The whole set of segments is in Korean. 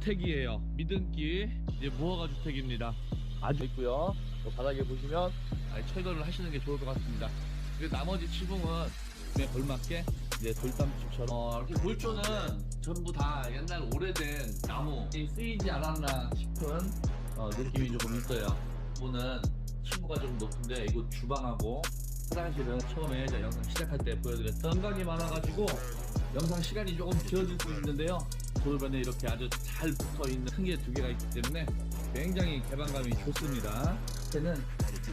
주택이에요. 미등기 이제 무허가 주택입니다. 아주 있고요. 또 바닥에 보시면 아예 철거를 하시는 게 좋을 것 같습니다. 그리고 나머지 지붕은 에 걸맞게 이제 돌담집처럼 어, 이렇게 골조는 전부 다 옛날 오래된 나무 이 쓰이지 않았나 싶은 어, 느낌이 조금 있어요. 이거는 층고가 좀 높은데 이거 주방하고 화장실은 처음에 제가 영상 시작할 때 보여드렸던 공간이 많아가지고 영상 시간이 조금 길어질 수 있는데요. 도로변에 이렇게 아주 잘 붙어 있는 큰 게 두 개가 있기 때문에 굉장히 개방감이 좋습니다. 밑에는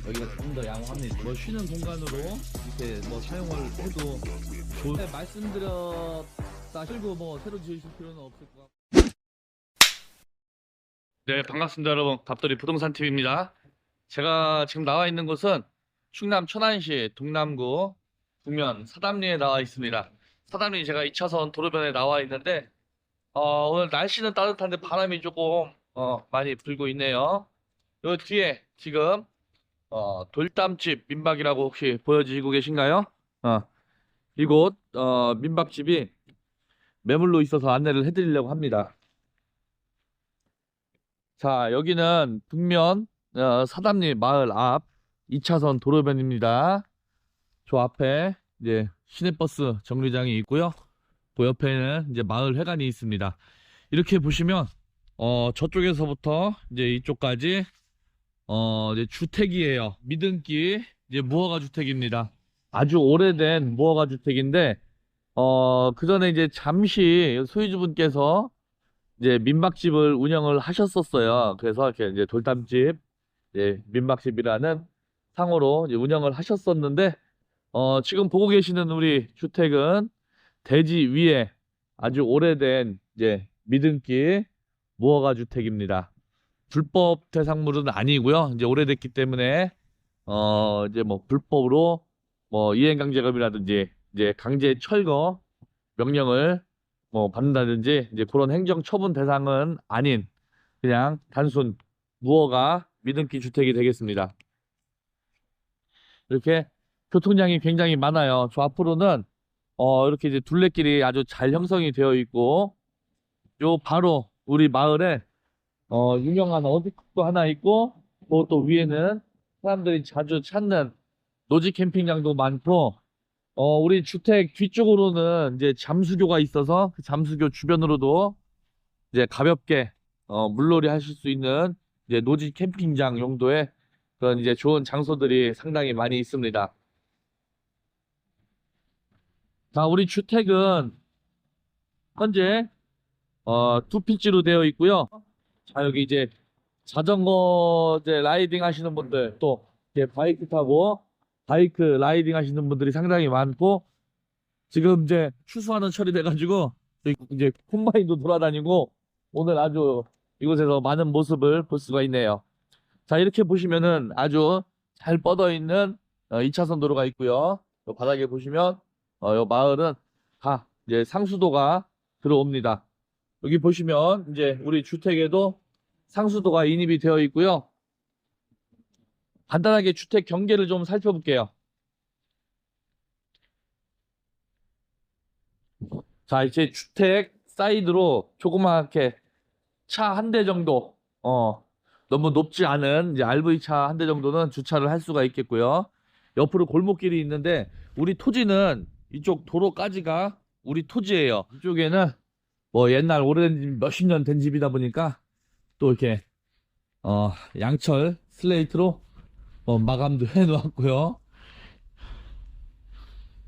여기가 좀 더 양호합니다. 뭐 쉬는 공간으로 이렇게 뭐 사용을 해도 좋은 네, 말씀드렸다 실고 뭐 새로 지으실 필요는 없을 것 같고. 네 반갑습니다 여러분 갑돌이 부동산 TV입니다. 제가 지금 나와 있는 곳은 충남 천안시 동남구 북면 사담리에 나와 있습니다. 사담리 제가 2차선 도로변에 나와 있는데 어, 오늘 날씨는 따뜻한데 바람이 조금 어, 많이 불고 있네요. 요 뒤에 지금 어, 돌담집 민박이라고 혹시 보여지고 계신가요? 어, 이곳 어, 민박집이 매물로 있어서 안내를 해드리려고 합니다. 자, 여기는 북면 어, 사담리 마을 앞 2차선 도로변입니다. 저 앞에 이제 시내버스 정류장이 있고요. 그 옆에는 이제 마을 회관이 있습니다. 이렇게 보시면 어 저쪽에서부터 이제 이쪽까지 어 이제 주택이에요. 미등기 이제 무허가 주택입니다. 아주 오래된 무허가 주택인데 어 그 전에 이제 잠시 소유주분께서 이제 민박집을 운영을 하셨었어요. 그래서 이렇게 이제 돌담집 이제 민박집이라는 상호로 운영을 하셨었는데 어 지금 보고 계시는 우리 주택은 대지 위에 아주 오래된 이제 미등기 무허가 주택입니다. 불법 대상물은 아니고요. 이제 오래됐기 때문에 어 이제 뭐 불법으로 뭐 이행강제금이라든지 이제 강제 철거 명령을 뭐 받는다든지 이제 그런 행정 처분 대상은 아닌 그냥 단순 무허가 미등기 주택이 되겠습니다. 이렇게 교통량이 굉장히 많아요. 저 앞으로는 어, 이렇게 이제 둘레길이 아주 잘 형성이 되어 있고, 요 바로 우리 마을에, 어, 유명한 어디도 하나 있고, 뭐 또 위에는 사람들이 자주 찾는 노지 캠핑장도 많고, 어, 우리 주택 뒤쪽으로는 이제 잠수교가 있어서 그 잠수교 주변으로도 이제 가볍게, 어, 물놀이 하실 수 있는 이제 노지 캠핑장 용도의 그런 이제 좋은 장소들이 상당히 많이 있습니다. 자, 우리 주택은 현재 어, 두 필지로 되어 있고요. 자, 여기 이제 자전거 이제 라이딩 하시는 분들 또 이제 바이크 타고 바이크 라이딩 하시는 분들이 상당히 많고 지금 이제 추수하는 철이 돼가지고 이제 콤바인도 돌아다니고 오늘 아주 이곳에서 많은 모습을 볼 수가 있네요. 자, 이렇게 보시면은 아주 잘 뻗어 있는 2차선 도로가 있고요. 요 바닥에 보시면 어, 요 마을은 다 이제 상수도가 들어옵니다. 여기 보시면 이제 우리 주택에도 상수도가 인입이 되어 있고요. 간단하게 주택 경계를 좀 살펴볼게요. 자, 이제 주택 사이드로 조그맣게 차 한 대 정도, 어, 너무 높지 않은 이제 RV 차 한 대 정도는 주차를 할 수가 있겠고요. 옆으로 골목길이 있는데 우리 토지는 이쪽 도로까지가 우리 토지예요. 이쪽에는 뭐 옛날 오래된 집 몇십 년 된 집이다 보니까 또 이렇게 어 양철 슬레이트로 뭐 마감도 해 놓았고요.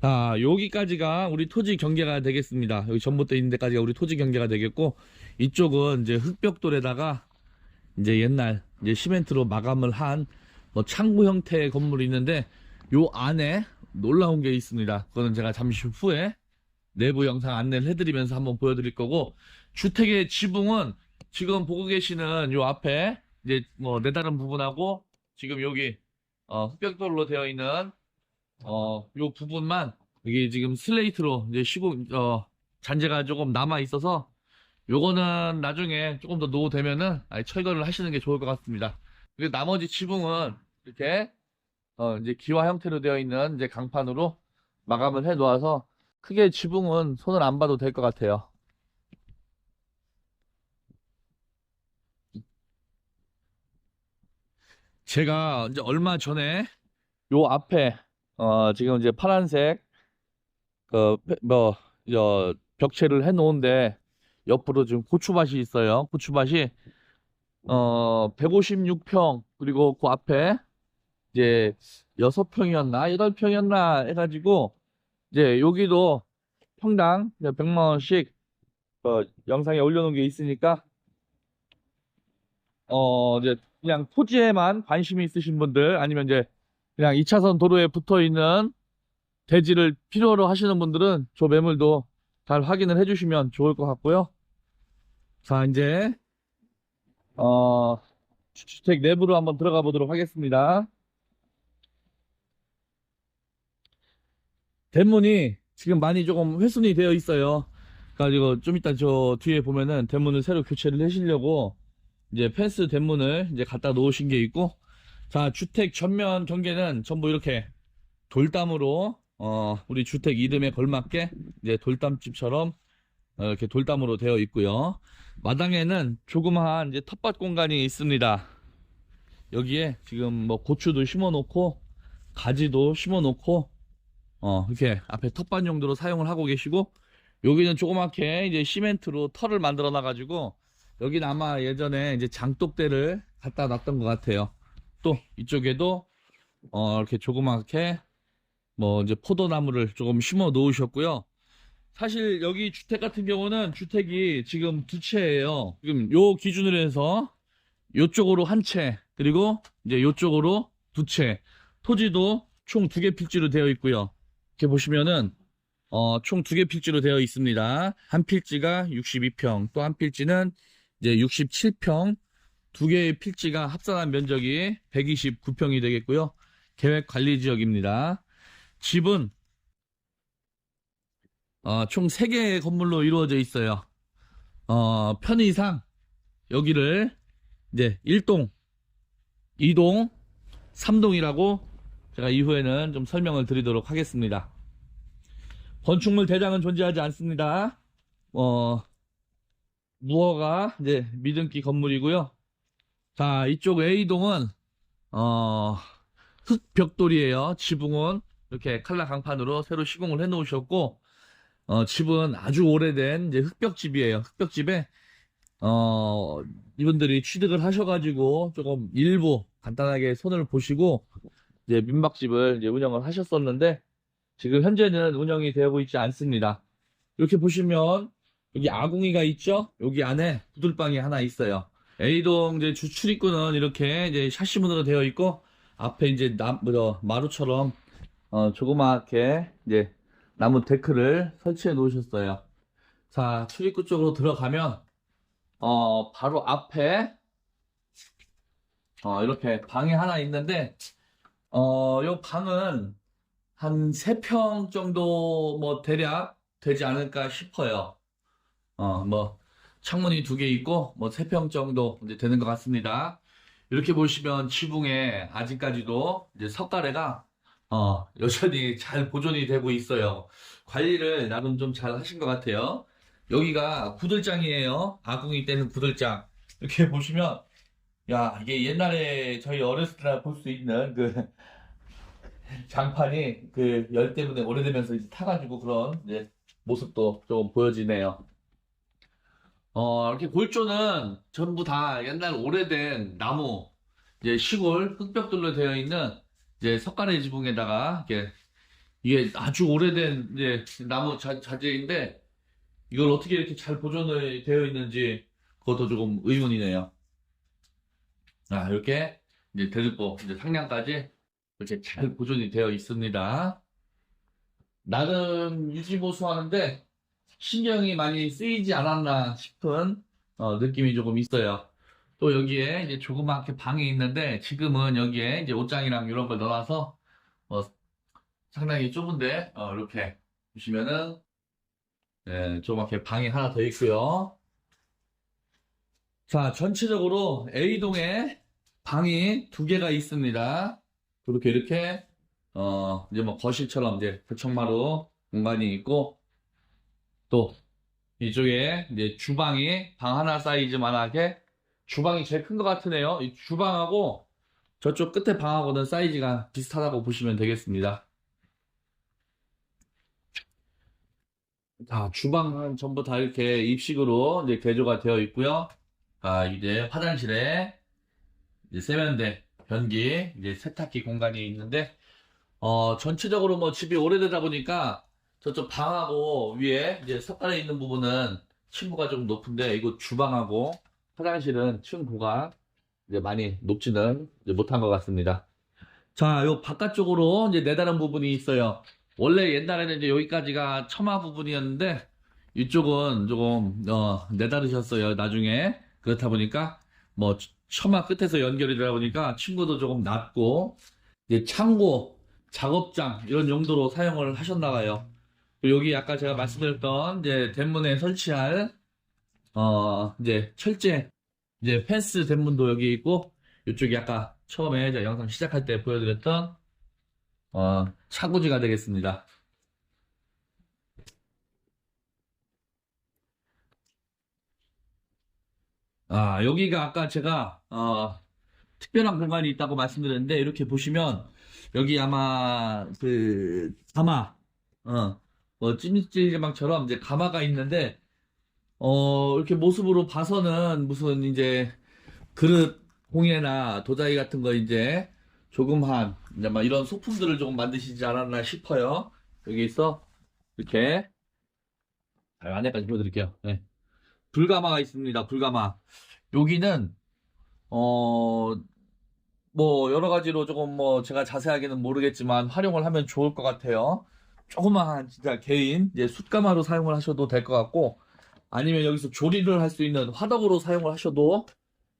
자, 여기까지가 우리 토지 경계가 되겠습니다. 여기 전봇대 있는 데까지가 우리 토지 경계가 되겠고 이쪽은 이제 흙벽돌에다가 이제 옛날 이제 시멘트로 마감을 한 뭐 창고 형태의 건물이 있는데 요 안에 놀라운 게 있습니다. 그거는 제가 잠시 후에 내부 영상 안내를 해드리면서 한번 보여드릴 거고 주택의 지붕은 지금 보고 계시는 요 앞에 이제 뭐 내다른 부분하고 지금 여기 어, 흑벽돌로 되어 있는 어, 요 부분만 여기 지금 슬레이트로 이제 시공 어, 잔재가 조금 남아 있어서 요거는 나중에 조금 더 노후되면은 아예 철거를 하시는 게 좋을 것 같습니다. 그리고 나머지 지붕은 이렇게 어, 이제 기와 형태로 되어 있는 이제 강판으로 마감을 해 놓아서 크게 지붕은 손을 안 봐도 될 것 같아요. 제가 이제 얼마 전에 요 앞에 어 지금 이제 파란색 그뭐저 벽체를 해 놓은데 옆으로 지금 고추밭이 있어요. 고추밭이 어 156평 그리고 그 앞에 이제 6평이었나 8평이었나 해가지고 이제 여기도 평당 100만 원씩 어, 영상에 올려놓은 게 있으니까 어 이제 그냥 토지에만 관심이 있으신 분들 아니면 이제 그냥 2차선 도로에 붙어 있는 대지를 필요로 하시는 분들은 저 매물도 잘 확인을 해주시면 좋을 것 같고요. 자 이제 어 주- 주택 내부로 한번 들어가 보도록 하겠습니다. 대문이 지금 많이 조금 훼손이 되어 있어요. 그래가지고 좀 이따 저 뒤에 보면은 대문을 새로 교체를 하시려고 이제 펜스 대문을 이제 갖다 놓으신 게 있고 자 주택 전면 경계는 전부 이렇게 돌담으로 어 우리 주택 이름에 걸맞게 이제 돌담집처럼 어, 이렇게 돌담으로 되어 있고요. 마당에는 조그마한 이제 텃밭 공간이 있습니다. 여기에 지금 뭐 고추도 심어 놓고 가지도 심어 놓고 어 이렇게 앞에 텃밭 용도로 사용을 하고 계시고 여기는 조그맣게 이제 시멘트로 털을 만들어 놔 가지고 여기는 아마 예전에 이제 장독대를 갖다 놨던 것 같아요. 또 이쪽에도 어 이렇게 조그맣게 뭐 이제 포도나무를 조금 심어 놓으셨고요. 사실 여기 주택 같은 경우는 주택이 지금 두 채예요. 지금 요 기준으로 해서 요쪽으로 한 채, 그리고 이제 요쪽으로 두 채. 토지도 총 두 개 필지로 되어 있고요. 이렇게 보시면은 어, 총 두 개 필지로 되어 있습니다. 한 필지가 62평, 또 한 필지는 이제 67평, 두 개의 필지가 합산한 면적이 129평이 되겠고요. 계획 관리 지역입니다. 집은 어, 총 3개의 건물로 이루어져 있어요. 어, 편의상 여기를 이제 1동, 2동, 3동이라고 제가 이후에는 좀 설명을 드리도록 하겠습니다. 건축물 대장은 존재하지 않습니다. 어, 무허가 이제 미등기 건물이고요. 자, 이쪽 A동은 어, 흙벽돌이에요. 지붕은 이렇게 칼라 강판으로 새로 시공을 해 놓으셨고 어, 집은 아주 오래된 이제 흙벽집이에요. 흙벽집에 어, 이분들이 취득을 하셔가지고 조금 일부 간단하게 손을 보시고 이제 민박집을 이제 운영을 하셨었는데 지금 현재는 운영이 되고 있지 않습니다. 이렇게 보시면 여기 아궁이가 있죠? 여기 안에 구들방이 하나 있어요. A동 이제 주 출입구는 이렇게 이제 샤시문으로 되어 있고 앞에 이제 남, 뭐, 마루처럼 어, 조그맣게 이제 나무 데크를 설치해 놓으셨어요. 자, 출입구 쪽으로 들어가면 어, 바로 앞에 어, 이렇게 방이 하나 있는데 어, 요 방은 한 3평 정도 뭐 대략 되지 않을까 싶어요. 어, 뭐 창문이 두 개 있고 뭐 3평 정도 이제 되는 것 같습니다. 이렇게 보시면 지붕에 아직까지도 이제 석가래가 어, 여전히 잘 보존이 되고 있어요. 관리를 나름 좀 잘 하신 것 같아요. 여기가 구들장이에요. 아궁이 때는 구들장. 이렇게 보시면, 야, 이게 옛날에 저희 어렸을 때볼수 있는 그 장판이 그 열 때문에 오래되면서 이제 타가지고 그런 이제 모습도 좀 보여지네요. 어, 이렇게 골조는 전부 다 옛날 오래된 나무, 이제 시골 흙벽돌로 되어 있는 이제 석가래 지붕에다가 이게 이게 아주 오래된 이제 나무 자, 자재인데 이걸 어떻게 이렇게 잘 보존이 되어 있는지 그것도 조금 의문이네요. 아, 이렇게 이제 대들보 이제 상량까지 이렇게 잘 보존이 되어 있습니다. 나름 유지보수하는데 신경이 많이 쓰이지 않았나 싶은 어, 느낌이 조금 있어요. 또 여기에 이제 조그맣게 방이 있는데 지금은 여기에 이제 옷장이랑 이런 걸 넣어놔서 어, 상당히 좁은데 어, 이렇게 보시면은 네, 조그맣게 방이 하나 더 있고요. 자, 전체적으로 A동에 방이 두 개가 있습니다. 그렇게 이렇게 어, 이제 뭐 거실처럼 이제 대청마루 공간이 있고 또 이쪽에 이제 주방이 방 하나 사이즈만하게 주방이 제일 큰 것 같으네요. 이 주방하고 저쪽 끝에 방하고는 사이즈가 비슷하다고 보시면 되겠습니다. 자, 주방은 전부 다 이렇게 입식으로 이제 개조가 되어 있고요. 아, 이제 화장실에 이제 세면대, 변기, 이제 세탁기 공간이 있는데, 어, 전체적으로 뭐 집이 오래되다 보니까 저쪽 방하고 위에 이제 석가래 있는 부분은 층고가 좀 높은데, 이거 주방하고 화장실은 층고가 이제 많이 높지는 이제 못한 것 같습니다. 자, 요 바깥쪽으로 이제 내다른 부분이 있어요. 원래 옛날에는 이제 여기까지가 처마 부분이었는데, 이쪽은 조금, 어, 내다르셨어요, 나중에. 그렇다 보니까, 뭐, 처마 끝에서 연결이 되다 보니까 친구도 조금 낮고, 이제 창고, 작업장, 이런 용도로 사용을 하셨나 봐요. 여기 아까 제가 말씀드렸던, 이제, 대문에 설치할, 어, 이제, 철제, 이제, 펜스 대문도 여기 있고, 이쪽이 아까 처음에 제가 영상 시작할 때 보여드렸던, 어, 차고지가 되겠습니다. 아, 여기가 아까 제가, 어, 특별한 공간이 있다고 말씀드렸는데, 이렇게 보시면, 여기 아마, 그, 가마, 어, 뭐, 찜질방처럼 이제 가마가 있는데, 어, 이렇게 모습으로 봐서는 무슨 이제, 그릇, 홍해나 도자기 같은 거 이제, 조금 한, 이제 막 이런 소품들을 조금 만드시지 않았나 싶어요. 여기 있어, 이렇게, 아, 안에까지 보여드릴게요. 네. 불가마가 있습니다. 불가마. 여기는 어, 뭐 여러 가지로 조금 뭐 제가 자세하게는 모르겠지만 활용을 하면 좋을 것 같아요. 조그마한 진짜 개인 이제 숯가마로 사용을 하셔도 될 것 같고 아니면 여기서 조리를 할 수 있는 화덕으로 사용을 하셔도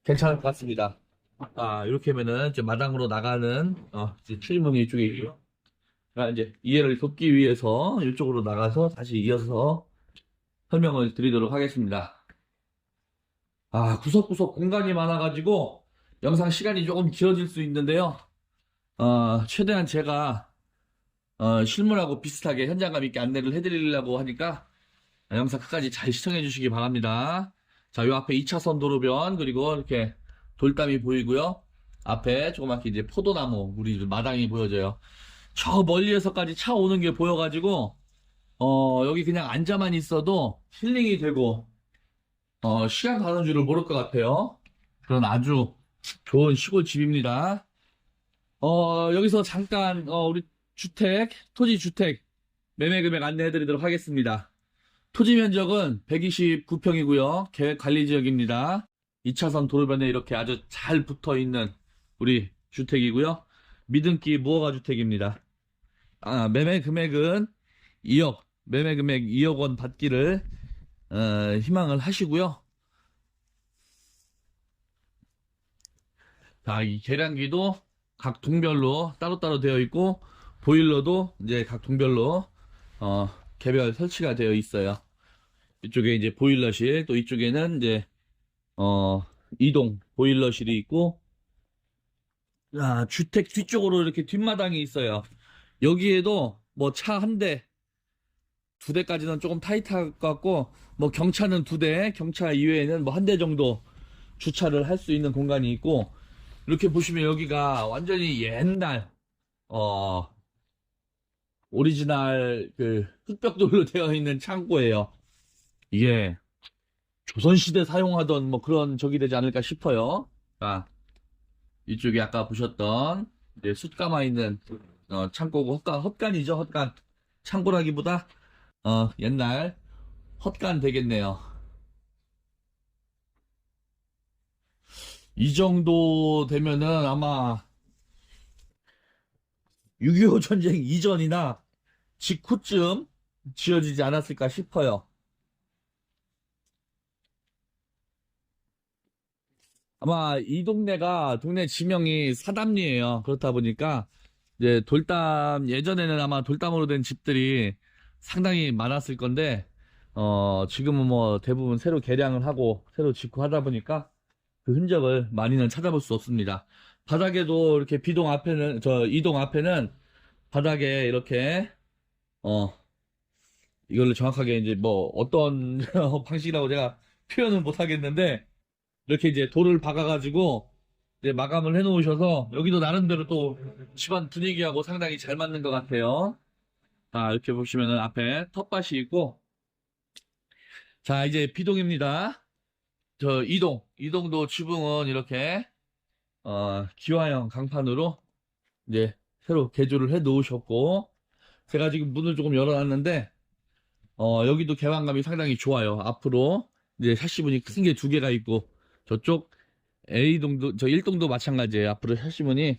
괜찮을 것 같습니다. 아 이렇게 하면은 이제 마당으로 나가는 어, 이제 출입문이 이쪽에 있고요. 아, 이제 이해를 돕기 위해서 이쪽으로 나가서 다시 이어서 설명을 드리도록 하겠습니다. 아, 구석구석 공간이 많아가지고 영상 시간이 조금 길어질 수 있는데요. 어, 최대한 제가 어, 실물하고 비슷하게 현장감 있게 안내를 해드리려고 하니까 영상 끝까지 잘 시청해 주시기 바랍니다. 자, 요 앞에 2차선 도로변 그리고 이렇게 돌담이 보이고요. 앞에 조그맣게 이제 포도나무 우리 마당이 보여져요. 저 멀리에서까지 차 오는 게 보여가지고 어, 여기 그냥 앉아만 있어도 힐링이 되고 어, 시간 가는 줄을 모를 것 같아요. 그런 아주 좋은 시골 집입니다. 어, 여기서 잠깐, 어, 우리 주택, 토지 주택 매매 금액 안내해 드리도록 하겠습니다. 토지 면적은 129평이고요. 계획 관리 지역입니다. 2차선 도로변에 이렇게 아주 잘 붙어 있는 우리 주택이고요. 미등기 무허가 주택입니다. 아, 매매 금액은 2억, 매매 금액 2억 원 받기를 어, 희망을 하시고요. 자, 이 계량기도 각 동별로 따로따로 되어 있고 보일러도 이제 각 동별로 어, 개별 설치가 되어 있어요. 이쪽에 이제 보일러실, 또 이쪽에는 이제 어, 이동 보일러실이 있고 아, 주택 뒤쪽으로 이렇게 뒷마당이 있어요. 여기에도 뭐 차 한 대, 두 대까지는 조금 타이트할 것 같고, 뭐 경차는 두 대, 경차 이외에는 뭐 한 대 정도 주차를 할 수 있는 공간이 있고, 이렇게 보시면 여기가 완전히 옛날, 어, 오리지널 그 흑벽돌로 되어 있는 창고예요. 이게 조선시대 사용하던 뭐 그런 적이 되지 않을까 싶어요. 자, 이쪽에 아까 보셨던 숯가마 있는 어, 창고고 헛간, 헛간이죠, 헛간. 창고라기보다 어, 옛날 헛간 되겠네요. 이 정도 되면은 아마 6.25 전쟁 이전이나 직후쯤 지어지지 않았을까 싶어요. 아마 이 동네가 동네 지명이 사담리예요. 그렇다 보니까 이제 돌담 예전에는 아마 돌담으로 된 집들이 상당히 많았을 건데 어 지금은 뭐 대부분 새로 개량을 하고 새로 짓고 하다 보니까 그 흔적을 많이는 찾아볼 수 없습니다. 바닥에도 이렇게 비동 앞에는 저 이동 앞에는 바닥에 이렇게 어 이걸로 정확하게 이제 뭐 어떤 방식이라고 제가 표현은 못 하겠는데 이렇게 이제 돌을 박아가지고 이제 마감을 해 놓으셔서 여기도 나름대로 또 집안 분위기하고 상당히 잘 맞는 것 같아요. 자, 이렇게 보시면은 앞에 텃밭이 있고 자, 이제 비동입니다. 저 이동, 이동도 지붕은 이렇게 어, 기와형 강판으로 이제 새로 개조를 해 놓으셨고 제가 지금 문을 조금 열어놨는데 어, 여기도 개방감이 상당히 좋아요. 앞으로 이제 샤시문이 큰 게 두 개가 있고 저쪽 A동도 저 1동도 마찬가지예요. 앞으로 샤시문이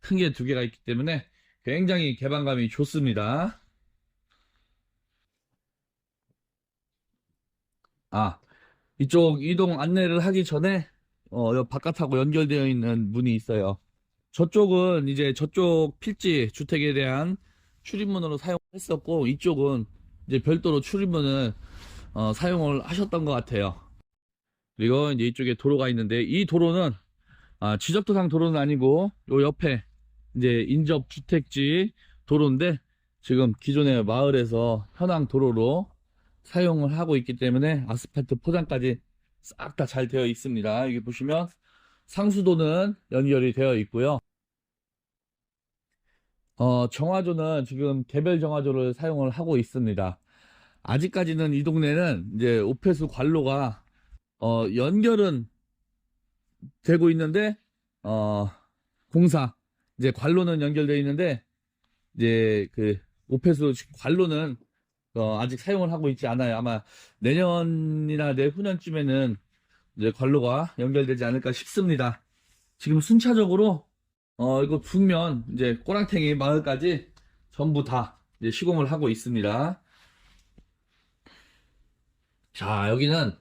큰 게 두 개가 있기 때문에 굉장히 개방감이 좋습니다. 아, 이쪽 이동 안내를 하기 전에 어, 여 바깥하고 연결되어 있는 문이 있어요. 저쪽은 이제 저쪽 필지 주택에 대한 출입문으로 사용했었고 이쪽은 이제 별도로 출입문을 어, 사용을 하셨던 것 같아요. 그리고 이제 이쪽에 도로가 있는데 이 도로는 아, 지적도상 도로는 아니고 요 옆에 이제 인접 주택지 도로인데 지금 기존의 마을에서 현황 도로로 사용을 하고 있기 때문에 아스팔트 포장까지 싹 다 잘 되어 있습니다. 여기 보시면 상수도는 연결이 되어 있고요. 어, 정화조는 지금 개별 정화조를 사용을 하고 있습니다. 아직까지는 이 동네는 이제 오폐수 관로가 어, 연결은 되고 있는데 어, 공사 이제 관로는 연결되어 있는데 이제 그 오폐수 관로는 어, 아직 사용을 하고 있지 않아요. 아마 내년이나 내후년쯤에는 이제 관로가 연결되지 않을까 싶습니다. 지금 순차적으로 어, 이거 북면 이제 꼬랑탱이 마을까지 전부 다 이제 시공을 하고 있습니다. 자, 여기는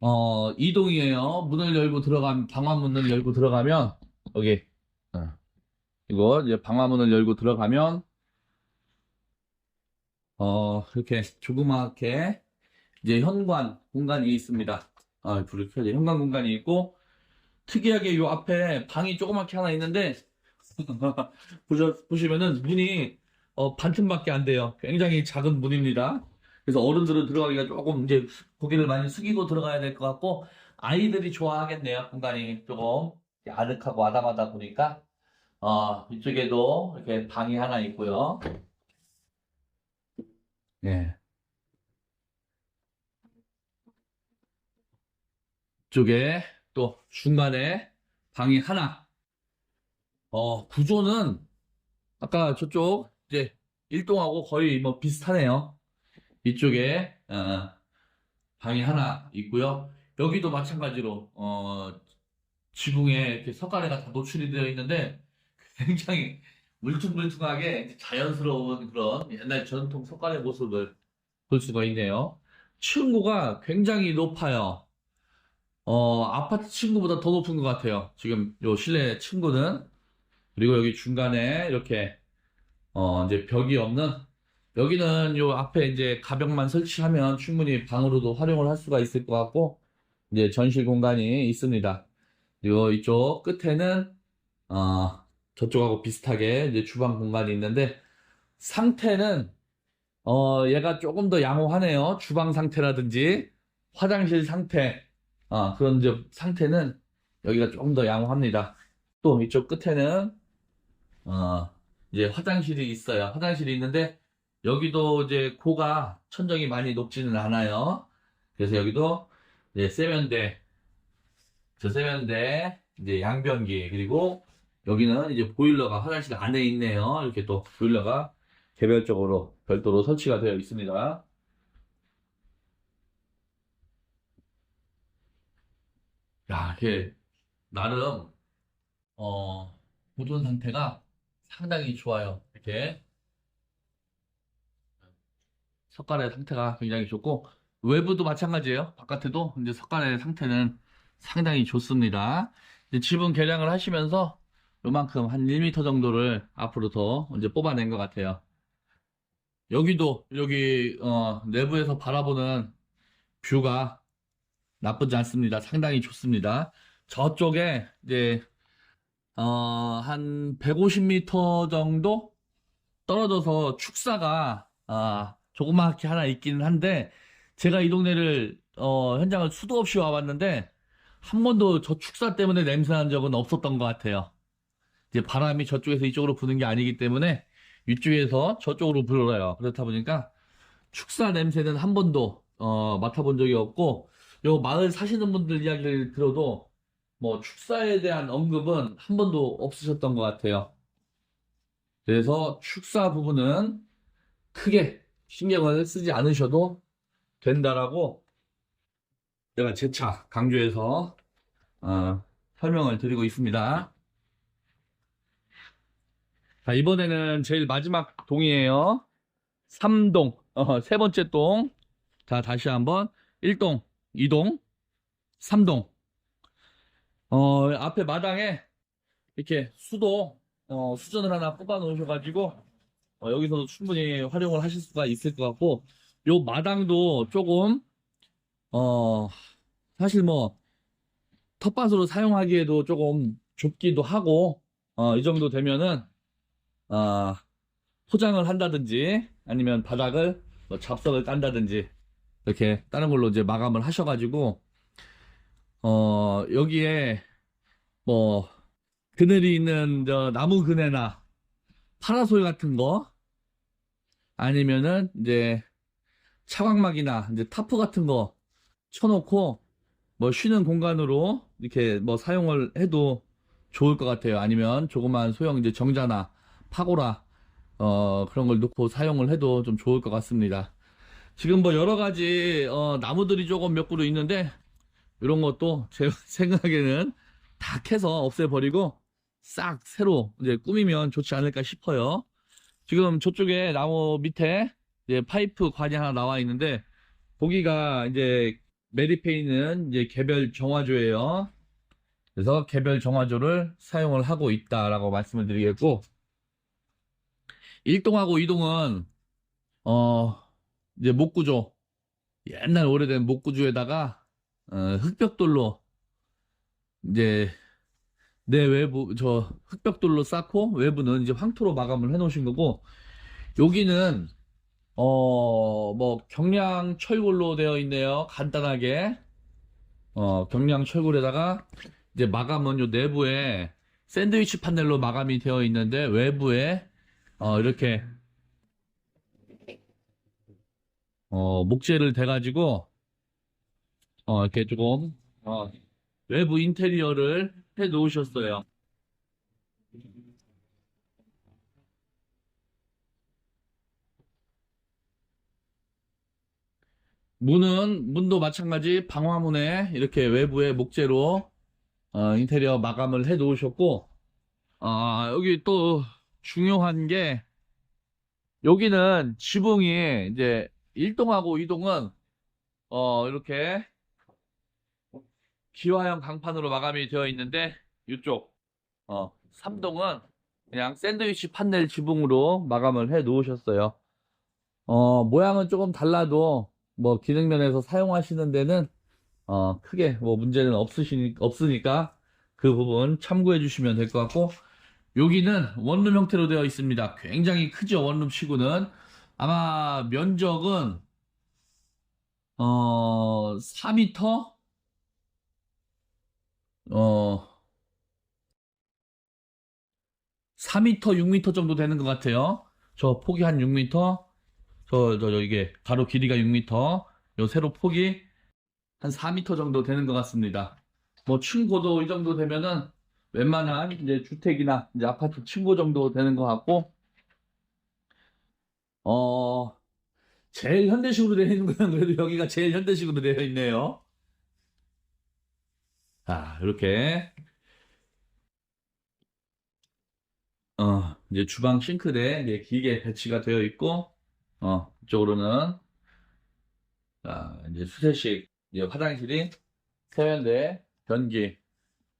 어, 이동이에요. 문을 열고 들어가면 방화문을 열고 들어가면 여기 어, 이거 이제 방화문을 열고 들어가면 어, 이렇게 조그맣게 이제 현관 공간이 있습니다. 아, 불을 켜야지. 현관 공간이 있고 특이하게 요 앞에 방이 조그맣게 하나 있는데 보시면은 문이 어, 반틈밖에 안 돼요. 굉장히 작은 문입니다. 그래서 어른들은 들어가기가 조금 이제 고개를 많이 숙이고 들어가야 될 것 같고 아이들이 좋아하겠네요. 공간이 조금 아늑하고 아담하다 보니까 어, 이쪽에도 이렇게 방이 하나 있고요. 예. 쪽에 또 중간에 방이 하나. 어, 구조는 아까 저쪽 이제 일동하고 거의 뭐 비슷하네요. 이쪽에 어, 방이 하나 있고요. 여기도 마찬가지로 어, 지붕에 이렇게 석가래가 다 노출이 되어 있는데 굉장히 물퉁물퉁하게 자연스러운 그런 옛날 전통 석가래 모습을 볼 수가 있네요. 층고가 굉장히 높아요. 어, 아파트 층고보다 더 높은 것 같아요. 지금 요 실내 층고는. 그리고 여기 중간에 이렇게, 어, 이제 벽이 없는, 여기는 요 앞에 이제 가벽만 설치하면 충분히 방으로도 활용을 할 수가 있을 것 같고, 이제 전실 공간이 있습니다. 그리고 이쪽 끝에는, 어, 저쪽하고 비슷하게 이제 주방 공간이 있는데, 상태는, 어, 얘가 조금 더 양호하네요. 주방 상태라든지, 화장실 상태, 아, 그런 이제 상태는 여기가 조금 더 양호합니다. 또 이쪽 끝에는 어, 이제 화장실이 있어요. 화장실이 있는데 여기도 이제 고가 천정이 많이 높지는 않아요. 그래서 여기도 이제 세면대, 저 세면대, 이제 양변기 그리고 여기는 이제 보일러가 화장실 안에 있네요. 이렇게 또 보일러가 개별적으로 별도로 설치가 되어 있습니다. 야, 이게 나름 어 보존 상태가 상당히 좋아요. 이렇게 석가래 상태가 굉장히 좋고 외부도 마찬가지예요. 바깥에도 이제 석가래 상태는 상당히 좋습니다. 이제 지붕 개량을 하시면서 요만큼 한 1m 정도를 앞으로 더 이제 뽑아낸 것 같아요. 여기도 여기 어, 내부에서 바라보는 뷰가 나쁘지 않습니다. 상당히 좋습니다. 저쪽에 이제 어, 한 150m 정도 떨어져서 축사가 아, 조그맣게 하나 있기는 한데 제가 이 동네를 어, 현장을 수도 없이 와봤는데 한 번도 저 축사 때문에 냄새 난 적은 없었던 것 같아요. 이제 바람이 저쪽에서 이쪽으로 부는 게 아니기 때문에 이쪽에서 저쪽으로 불어요. 그렇다 보니까 축사 냄새는 한 번도 어, 맡아본 적이 없고 요 마을 사시는 분들 이야기를 들어도 뭐 축사에 대한 언급은 한 번도 없으셨던 것 같아요. 그래서 축사 부분은 크게 신경을 쓰지 않으셔도 된다라고 제가 재차 강조해서 어, 설명을 드리고 있습니다. 자, 이번에는 제일 마지막 동이에요. 3동, 어, 세 번째 동. 자, 다시 한번 1동, 2동, 3동. 어, 앞에 마당에 이렇게 수도, 어, 수전을 하나 뽑아 놓으셔가지고, 어, 여기서도 충분히 활용을 하실 수가 있을 것 같고, 요 마당도 조금, 어, 사실 뭐, 텃밭으로 사용하기에도 조금 좁기도 하고, 어, 이 정도 되면은, 어, 포장을 한다든지, 아니면 바닥을 뭐 잡석을 깐다든지, 이렇게 다른 걸로 이제 마감을 하셔가지고, 어, 여기에, 뭐, 그늘이 있는 저 나무 그네나 파라솔 같은 거, 아니면은 이제 차광막이나 이제 타프 같은 거 쳐놓고, 뭐 쉬는 공간으로 이렇게 뭐 사용을 해도 좋을 것 같아요. 아니면 조그만 소형 이제 정자나 파고라, 어, 그런 걸 넣고 사용을 해도 좀 좋을 것 같습니다. 지금 뭐 여러 가지 어, 나무들이 조금 몇 그루 있는데 이런 것도 제 생각에는 다 캐서 없애버리고 싹 새로 이제 꾸미면 좋지 않을까 싶어요. 지금 저쪽에 나무 밑에 이제 파이프 관이 하나 나와 있는데 거기가 이제 메리페이는 이제 개별 정화조예요. 그래서 개별 정화조를 사용을 하고 있다라고 말씀을 드리겠고 1동하고 2동은 어 이제 목구조. 옛날 오래된 목구조에다가 어, 흑벽돌로 이제 내 외부 저 흑벽돌로 쌓고 외부는 이제 황토로 마감을 해 놓으신 거고 여기는 어 뭐 경량 철골로 되어 있네요. 간단하게. 어 경량 철골에다가 이제 마감은 요 내부에 샌드위치 판넬로 마감이 되어 있는데 외부에 어 이렇게 어, 목재를 대가지고, 어, 이렇게 조금, 어, 외부 인테리어를 해 놓으셨어요. 문은, 문도 마찬가지 방화문에 이렇게 외부에 목재로, 어, 인테리어 마감을 해 놓으셨고, 아, 여기 또 중요한 게, 여기는 지붕이 이제 1동하고 2동은 어 이렇게 기화형 강판으로 마감이 되어 있는데 이쪽 어 3동은 그냥 샌드위치 판넬 지붕으로 마감을 해 놓으셨어요. 어 모양은 조금 달라도 뭐 기능면에서 사용하시는 데는 어 크게 뭐 문제는 없으시니 없으니까 그 부분 참고해 주시면 될 것 같고 여기는 원룸 형태로 되어 있습니다. 굉장히 크죠 원룸 치고는 아마 면적은 어 4m 어 4m 6m 정도 되는 것 같아요. 저 폭이 한 6m 저, 저, 저 이게 가로 길이가 6m 요 세로 폭이 한 4m 정도 되는 것 같습니다. 뭐 층고도 이 정도 되면은 웬만한 이제 주택이나 이제 아파트 층고 정도 되는 것 같고 어, 제일 현대식으로 되어 있는 건 그래도 여기가 제일 현대식으로 되어 있네요. 자, 이렇게. 어, 이제 주방 싱크대 이제 길게 배치가 되어 있고, 어, 이쪽으로는, 자, 이제 수세식, 이제 화장실이 세면대, 변기,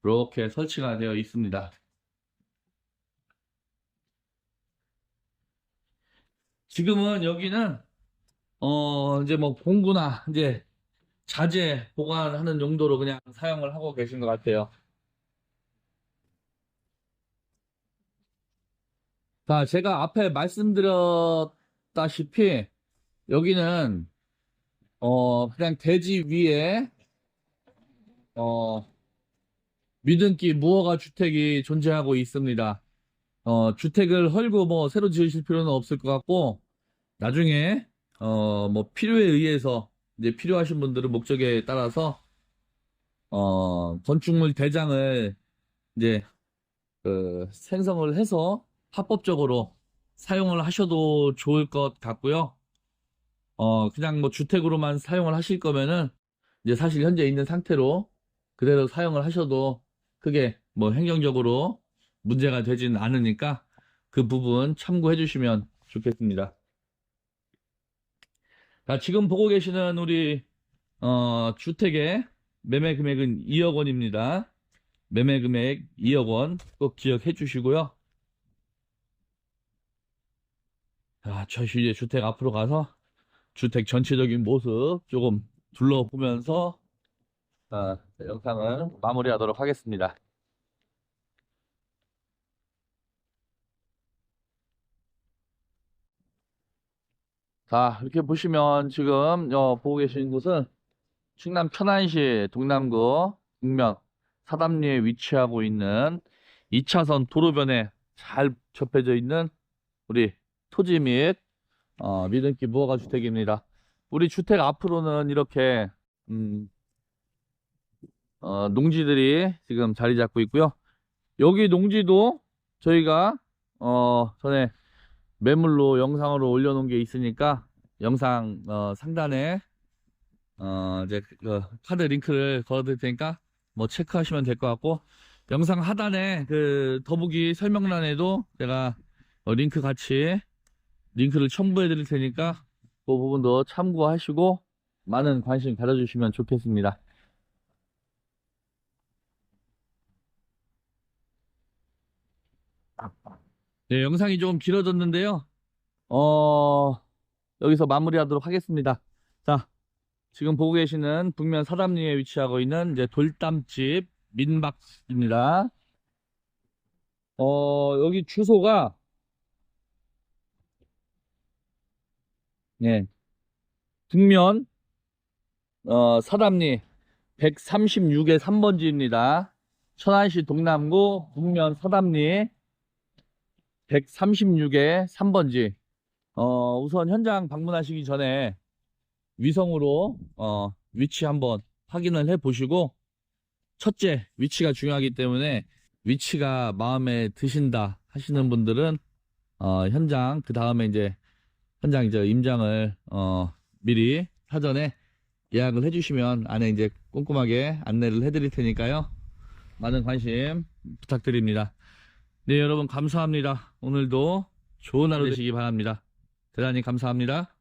이렇게 설치가 되어 있습니다. 지금은 여기는 어 이제 뭐 공구나 이제 자재 보관하는 용도로 그냥 사용을 하고 계신 것 같아요. 자, 제가 앞에 말씀드렸다시피 여기는 어 그냥 대지 위에 어, 믿음기 무허가 주택이 존재하고 있습니다. 어, 주택을 헐고 뭐 새로 지으실 필요는 없을 것 같고, 나중에, 어, 뭐 필요에 의해서, 이제 필요하신 분들은 목적에 따라서, 어, 건축물 대장을 이제, 그, 생성을 해서 합법적으로 사용을 하셔도 좋을 것 같고요. 어, 그냥 뭐 주택으로만 사용을 하실 거면은, 이제 사실 현재 있는 상태로 그대로 사용을 하셔도 크게 뭐 행정적으로 문제가 되진 않으니까 그 부분 참고해 주시면 좋겠습니다. 자, 지금 보고 계시는 우리, 어, 주택의 매매 금액은 2억 원입니다. 매매 금액 2억 원 꼭 기억해 주시고요. 자, 저희 이제 주택 앞으로 가서 주택 전체적인 모습 조금 둘러보면서 아, 영상을 마무리하도록 하겠습니다. 자, 이렇게 보시면 지금 어, 보고 계신 곳은 충남 천안시 동남구 북면 사담리에 위치하고 있는 2차선 도로변에 잘 접해져 있는 우리 토지 및 어, 미등기 무허가 주택입니다. 우리 주택 앞으로는 이렇게 음, 어, 농지들이 지금 자리 잡고 있고요. 여기 농지도 저희가 어, 전에 매물로 영상으로 올려놓은 게 있으니까 영상 어, 상단에 어, 이제 그 카드 링크를 걸어드릴 테니까 뭐 체크하시면 될 것 같고 영상 하단에 그 더보기 설명란에도 제가 어, 링크 같이 링크를 첨부해 드릴 테니까 그 부분도 참고하시고 많은 관심 가져주시면 좋겠습니다. 네, 영상이 좀 길어졌는데요. 어, 여기서 마무리하도록 하겠습니다. 자, 지금 보고 계시는 북면 사담리에 위치하고 있는 이제 돌담집 민박입니다. 어, 여기 주소가 네. 북면 어, 사담리 136의 3번지입니다. 천안시 동남구 북면 사담리 136의 3번지. 어, 우선 현장 방문하시기 전에 위성으로 어, 위치 한번 확인을 해 보시고 첫째, 위치가 중요하기 때문에 위치가 마음에 드신다 하시는 분들은 어, 현장 그 다음에 이제 현장 이제 임장을 어, 미리 사전에 예약을 해주시면 안에 이제 꼼꼼하게 안내를 해드릴 테니까요. 많은 관심 부탁드립니다. 네, 여러분 감사합니다. 오늘도 좋은 하루 되시기 바랍니다. 대단히 감사합니다.